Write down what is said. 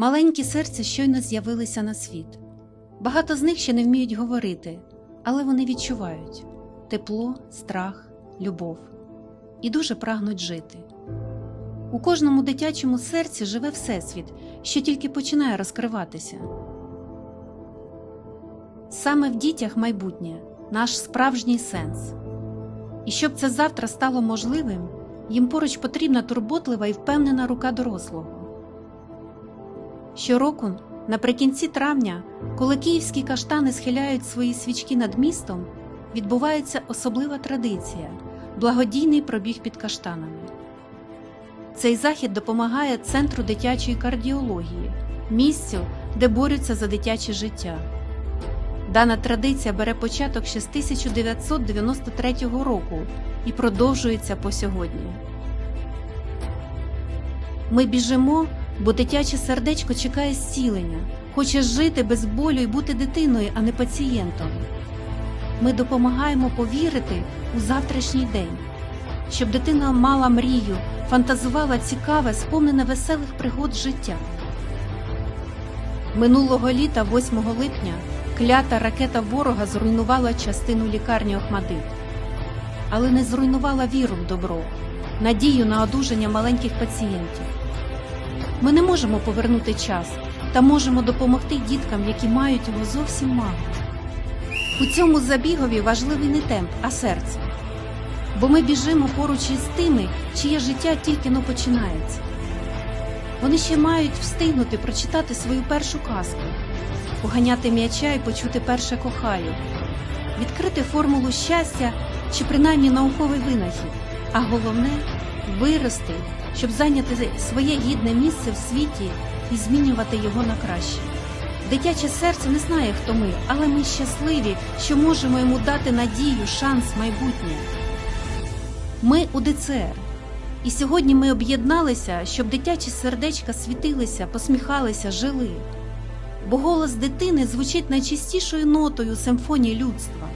Маленькі серця щойно з'явилися на світ. Багато з них ще не вміють говорити, але вони відчувають тепло, страх, любов і дуже прагнуть жити. У кожному дитячому серці живе Всесвіт, що тільки починає розкриватися. Саме в дітях майбутнє наш справжній сенс. І щоб це завтра стало можливим, їм поруч потрібна турботлива і впевнена рука дорослого. Щороку, наприкінці травня, коли київські каштани схиляють свої свічки над містом, відбувається особлива традиція благодійний пробіг під каштанами. Цей захід допомагає Центру дитячої кардіології, місцю, де борються за дитяче життя. Дана традиція бере початок ще з 1993 року і продовжується по сьогодні. Ми біжимо, бо дитяче сердечко чекає зцілення, хоче жити без болю і бути дитиною, а не пацієнтом. Ми допомагаємо повірити у завтрашній день, щоб дитина мала мрію, фантазувала цікаве, сповнене веселих пригод життя. Минулого літа, 8 липня, клята ракета ворога зруйнувала частину лікарні Охмадит, але не зруйнувала віру в добро, надію на одужання маленьких пацієнтів. Ми не можемо повернути час та можемо допомогти діткам, які мають його зовсім мало. У цьому забігові важливий не темп, а серце. Бо ми біжимо поруч із тими, чиє життя тільки но починається. Вони ще мають встигнути прочитати свою першу казку, поганяти м'яча і почути перше кохаю, відкрити формулу щастя чи принаймні науковий винахід, а головне вирости, щоб зайняти своє гідне місце в світі і змінювати його на краще. Дитяче серце не знає, хто ми, але ми щасливі, що можемо йому дати надію, шанс майбутнє. Ми у ДЦР. І сьогодні ми об'єдналися, щоб дитячі сердечка світилися, посміхалися, жили. Бо голос дитини звучить найчистішою нотою симфонії людства.